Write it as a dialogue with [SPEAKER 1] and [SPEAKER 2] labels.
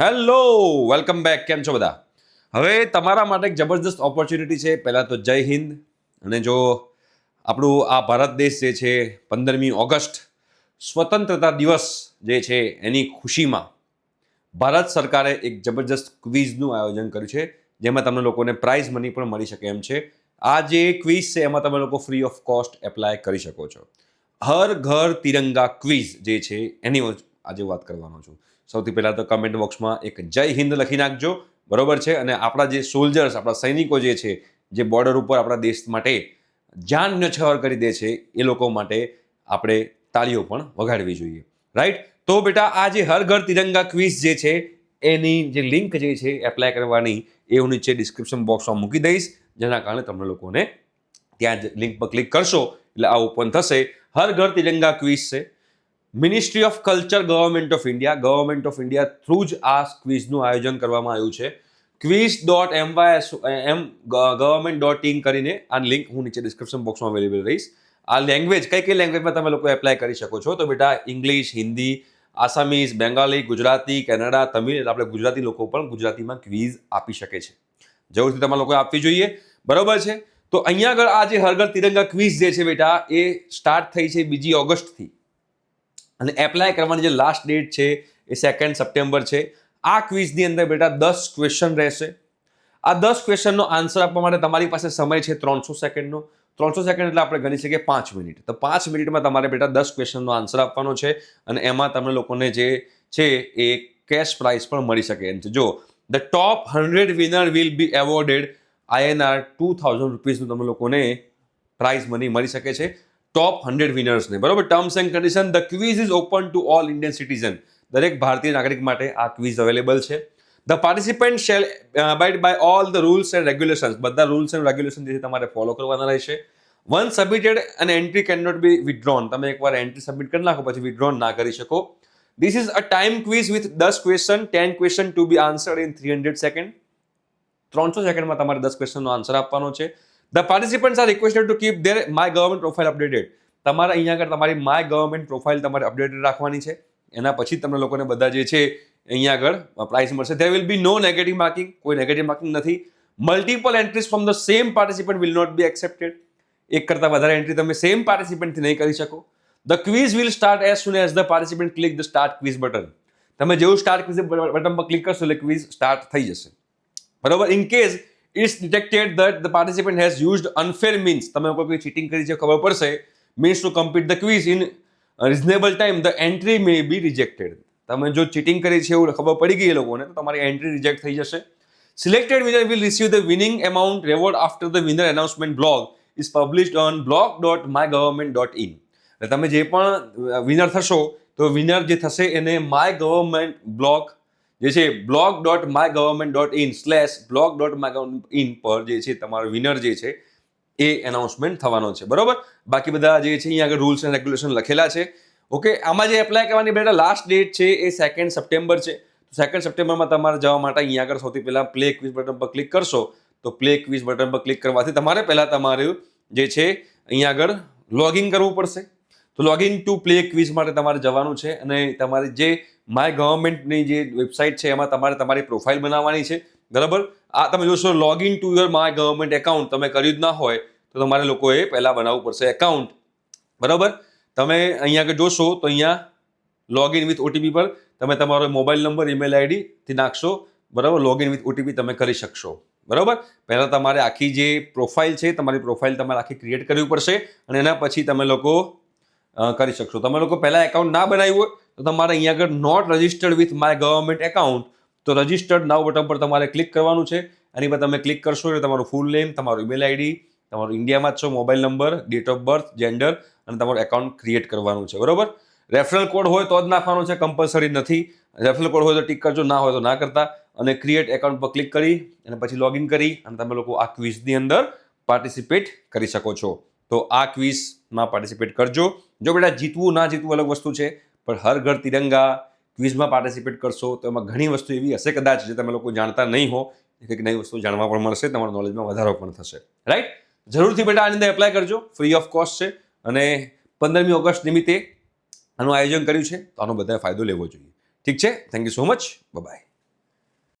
[SPEAKER 1] Hello, welcome back. કેમ છો બધા? હવે તમારા માટે એક જબરદસ્ત ઓપોર્ચ્યુનિટી છે. પહેલાં તો જય હિન્દ. અને જો આપણું આ ભારત દેશ જે છે, પંદરમી ઓગસ્ટ, સ્વતંત્રતા દિવસ જે છે, એની ખુશીમાં ભારત સરકારે એક જબરદસ્ત ક્વિઝનું આયોજન કર્યું છે, જેમાં તમને લોકોને પ્રાઇઝ મની પણ મળી શકે એમ છે. આ જે ક્વિઝ છે, એમાં તમે લોકો ફ્રી ઓફ કોસ્ટ એપ્લાય કરી શકો છો. હર ઘર તિરંગા ક્વિઝ જે છે, એની આજે વાત કરવાનો છું. સૌથી પહેલાં તો કમેન્ટ બોક્સમાં એક જય હિન્દ લખી નાખજો. બરોબર છે? અને આપણા જે સોલ્જર્સ આપણા સૈનિકો જે છે, જે બોર્ડર ઉપર આપણા દેશ માટે જાન ન્યોછાવર કરી દે છે, એ લોકો માટે આપણે તાળીઓ પણ વગાડવી જોઈએ. રાઈટ તો બેટા, આ જે હર ઘર તિરંગા ક્વિઝ જે છે, એની જે લિંક જે છે એપ્લાય કરવાની, એ હું નીચે ડિસ્ક્રિપ્શન બોક્સમાં મૂકી દઈશ. જેના કારણે તમને લોકોને ત્યાં જ લિંક પર ક્લિક કરશો. એટલે આ ઓપન થશે. હર ઘર તિરંગા ક્વિઝ છે. Ministry of culture government of India government of India through જ આ ક્વિઝનું આયોજન કરવામાં આવ્યું છે. Quiz dot M M government dot in કરીને આ લિંક હું નીચે ડિસ્ક્રિપ્શન બોક્સમાં અવેલેબલ રહીશ. આ લેંગ્વેજ કઈ કઈ લેંગ્વેજમાં તમે લોકો એપ્લાય કરી શકો છો? તો બેટા ઇંગ્લિશ હિન્દી આસામીઝ બેંગાલી ગુજરાતી કેનેડા તમિલ આપણે ગુજરાતી લોકો પણ ગુજરાતીમાં ક્વિઝ આપી શકે છે. જરૂરથી તમારે લોકોએ આપવી જોઈએ. બરાબર છે? તો અહીંયા આગળ આ જે હરઘર તિરંગા ક્વિઝ જે છે બેટા, એ સ્ટાર્ટ થઈ છે બીજી ઓગસ્ટથી. અને એપ્લાય કરવાની જે લાસ્ટ ડેટ છે, એ સેકન્ડ સપ્ટેમ્બર છે. આ ક્વિઝની અંદર બેટા દસ ક્વેશ્ચન રહેશે. આ દસ ક્વેશ્ચનનો આન્સર આપવા માટે તમારી પાસે સમય છે ત્રણસો સેકન્ડનો ત્રણસો સેકન્ડ એટલે આપણે ગણી શકીએ પાંચ મિનિટ. તો પાંચ મિનિટમાં તમારે બેટા દસ ક્વેશ્ચનનો આન્સર આપવાનો છે અને એમાં તમને લોકોને જે છે એ કેશ પ્રાઇઝ પણ મળી શકે. એમ છે. જો the top hundred winner will be awarded INR two thousand રૂપીઝનું તમે લોકોને પ્રાઇઝ મની મળી શકે છે. ટોપ હંડ્રેડ વિનર્સને બરોબર? Terms and condition the quiz is open to all Indian citizen દરેક ભારતીય નાગરિક માટે આ ક્વિઝ અવેલેબલ છે. The participant shall abide by all the rules and regulations બધા રૂલ્સ એન્ડ રેગ્યુલેશન જે તમારે ફોલો કરવાના રહેશે. વન સબમિટેડ અને entry can not be withdrawn તમે એકવાર એન્ટ્રી સબમિટ કરી નાખો, પછી વિથડ્રોન ના કરી શકો. Is a time quiz with દસ question ten question to be answer in three hundred second ત્રણસો સેકન્ડમાં તમારે દસ ક્વેશ્ચનનો આન્સર આપવાનો છે. The participants are requested to keep their my government profile updated તમારે અહીંયા આગળ તમારી માય ગવર્મેન્ટ પ્રોફાઇલ તમારે અપડેટેડ રાખવાની છે. એના પછી તમને લોકોને બધા જે છે અહીંયા આગળ પ્રાઇસ મળશે. There will be no negative marking કોઈ નેગેટિવ માર્કિંગ નથી. Multiple entries from the same participant will not be accepted એક કરતાં વધારે એન્ટ્રી તમે સેમ પાર્ટિસિપન્ટથી નહીં કરી શકો. The quiz will start as soon as the participant click the start quiz button તમે જેવું સ્ટાર્ટ ક્વિઝ બટન પર ક્લિક કરશો એટલે ક્વિઝ સ્ટાર્ટ થઈ જશે. બરાબર? In case it's detected that the participant has used unfair means તમે કોઈ ચીટિંગ કરી છે ખબર પડશે means to complete the quiz in reasonable time the entry may be rejected તમે જો ચીટિંગ કરી છે એવું ખબર પડી ગઈ એ લોકોને, તો તમારી એન્ટ્રી રિજેક્ટ થઈ જશે. Selected winner will receive the winning amount reward after the winner announcement blog is published on blog dot my government dot in એટલે તમે જે પણ વિનર થશો, તો વિનર જે થશે એને માય ગવર્મેન્ટ બ્લોગ જે છે blog dot my government dot in slash blog dot my government in પર જે છે તમારો વિનર જે છે, એ એનાઉન્સમેન્ટ થવાનો છે. બરોબર? બાકી બધા જે છે અહીંયા આગળ રૂલ્સ એન્ડ રેગ્યુલેશન લખેલા છે. ઓકે? આમાં જે એપ્લાય કરવાની બેટા લાસ્ટ ડેટ છે એ સેકન્ડ સપ્ટેમ્બર છે. સેકન્ડ સપ્ટેમ્બરમાં તમારે જવા માટે અહીંયા આગળ સૌથી પહેલાં પ્લે ક્વિઝ બટન પર ક્લિક કરશો. તો પ્લે ક્વિઝ બટન પર ક્લિક કરવાથી તમારે પહેલાં તમારું જે છે અહીંયા આગળ લોગિન કરવું પડશે. તો લોગિન ટુ પ્લે ક્વિઝ માટે તમારે જવાનું છે અને તમારી જે માય ગવર્મેન્ટની જે વેબસાઇટ છે એમાં તમારે તમારી પ્રોફાઇલ બનાવવાની છે. બરાબર? આ તમે જોશો login to your my government account તમે કર્યું જ ના હોય તો તમારે લોકોએ પહેલાં બનાવવું પડશે એકાઉન્ટ બરાબર? તમે અહીંયા આગળ જોશો તો અહીંયા લોગિન વિથ ઓટીપી પર તમે તમારો મોબાઈલ નંબર ઈમેલ આઈડીથી નાખશો. બરાબર? લોગિન વિથ ઓટીપી તમે કરી શકશો. બરાબર? પહેલાં તમારે આખી જે પ્રોફાઇલ છે, તમારી પ્રોફાઇલ તમારે આખી ક્રિએટ કરવી પડશે અને એના પછી તમે લોકો કરી શકશો. તમે લોકો પહેલાં એકાઉન્ટ ના બનાવ્યું હોય તો તમારે અહીંયા આગળ not registered with my government account તો રજિસ્ટર્ડ નાવ બટન પર તમારે ક્લિક કરવાનું છે. એની પર તમે ક્લિક કરશો એટલે તમારું ફૂલ નેમ તમારું ઈમેલ આઈડી તમારું ઇન્ડિયામાં જ છો mobile number date of birth gender અને તમારું એકાઉન્ટ ક્રિએટ કરવાનું છે. બરાબર? રેફરલ કોડ હોય તો જ નાખવાનો છે કમ્પલસરી નથી. રેફરલ કોડ હોય તો ટીક કરજો, ના હોય તો ના કરતા. અને ક્રિએટ એકાઉન્ટ પર ક્લિક કરી અને પછી લોગિન કરી અને તમે લોકો આ ક્વિઝની અંદર પાર્ટિસિપેટ કરી શકો છો. તો આ ક્વિઝમાં પાર્ટિસિપેટ કરજો. જો બેટા જીતવું ના જીતવું અલગ વસ્તુ છે, પણ હર ઘર તિરંગા ક્વિઝમાં પાર્ટિસિપેટ કરશો તો એમાં ઘણી વસ્તુ એવી હશે કદાચ જે તમે લોકો જાણતા નહીં હો. કંઈક નવી વસ્તુ જાણવા પણ મળશે, તમારા નોલેજમાં વધારો પણ થશે. રાઈટ જરૂરથી બેટા આની અંદર એપ્લાય કરજો. ફ્રી ઓફ કોસ્ટ છે. અને પંદરમી ઓગસ્ટ નિમિત્તે આનું આયોજન કર્યું છે, તો આનો બધાએ ફાયદો લેવો જોઈએ. ઠીક છે? Thank you so much bye